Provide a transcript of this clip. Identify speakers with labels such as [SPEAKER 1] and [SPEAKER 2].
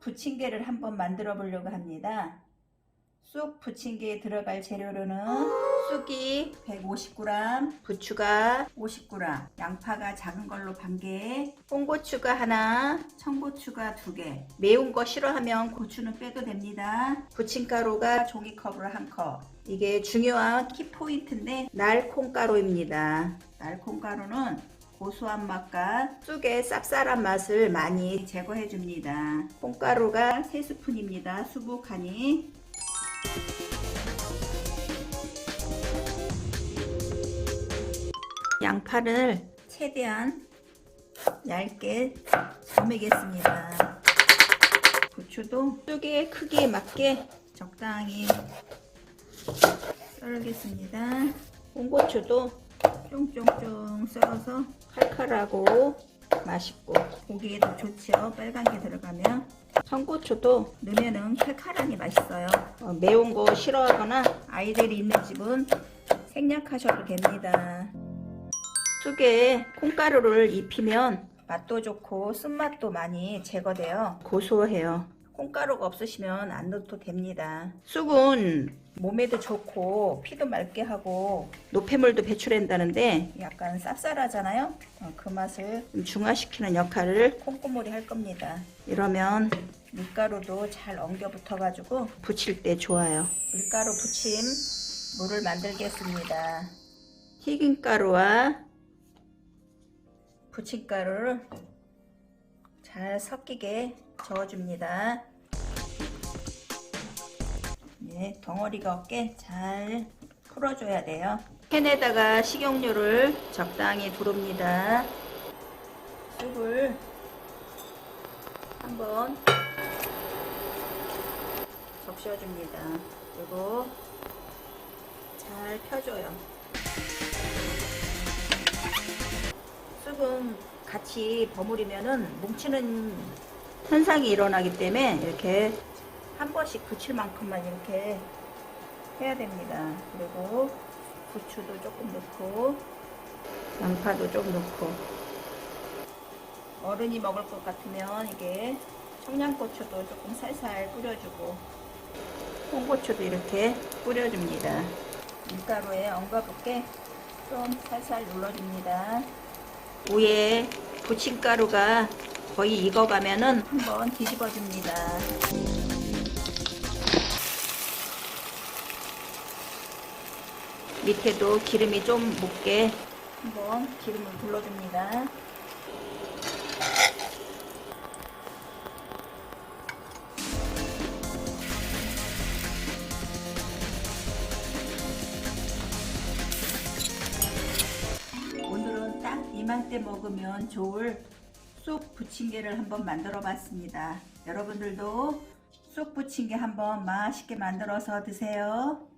[SPEAKER 1] 부침개를 한번 만들어 보려고 합니다. 쑥 부침개에 들어갈 재료로는 쑥이 150g, 부추가 50g, 양파가 작은 걸로 반개, 홍고추가 하나, 청고추가 두 개. 매운 거 싫어하면 고추는 빼도 됩니다. 부침가루가 종이컵으로 한 컵. 이게 중요한 키포인트인데 날콩가루입니다. 날콩가루는 고소한 맛과 쑥의 쌉쌀한 맛을 많이 제거해 줍니다. 콩가루가 3스푼입니다. 수북하니 양파를 최대한 얇게 조매겠습니다. 고추도 쑥의 크기에 맞게 적당히 썰겠습니다. 홍고추도 쫑쫑쫑 썰어서 칼칼하고 맛있고 고기에도 좋죠. 빨간 게 들어가면 청고추도 넣으면은 칼칼하니 맛있어요. 어, 매운 거 싫어하거나 아이들이 있는 집은 생략하셔도 됩니다. 쑥에 콩가루를 입히면 맛도 좋고 쓴맛도 많이 제거돼요. 고소해요. 콩가루가 없으시면 안 넣어도 됩니다. 쑥은 몸에도 좋고 피도 맑게 하고 노폐물도 배출한다는데 약간 쌉쌀하잖아요. 어, 그 맛을 좀 중화시키는 역할을 콩고물이 할 겁니다. 이러면 밀가루도 잘 엉겨 붙어가지고 부칠 때 좋아요. 밀가루 부침 물을 만들겠습니다. 튀김 가루와 부침가루를 잘 섞이게 저어줍니다. 네, 덩어리가 없게 잘 풀어줘야 돼요. 캔에다가 식용유를 적당히 두릅니다. 쑥을 한번 적셔줍니다. 그리고 잘 펴줘요. 쑥은 같이 버무리면은 뭉치는 현상이 일어나기 때문에 이렇게 한 번씩 붙일 만큼만 이렇게 해야 됩니다. 그리고 부추도 조금 넣고 양파도 좀 넣고 어른이 먹을 것 같으면 이게 청양고추도 조금 살살 뿌려주고 홍고추도 이렇게 뿌려줍니다. 밀가루에 엉가붙게 좀 살살 눌러줍니다. 위에 부침가루가 거의 익어가면은 한번 뒤집어줍니다. 밑에도 기름이 좀 묻게 한번 기름을 둘러줍니다. 오늘은 딱 이맘때 먹으면 좋을 쑥 부침개를 한번 만들어 봤습니다. 여러분들도 쑥 부침개 한번 맛있게 만들어서 드세요.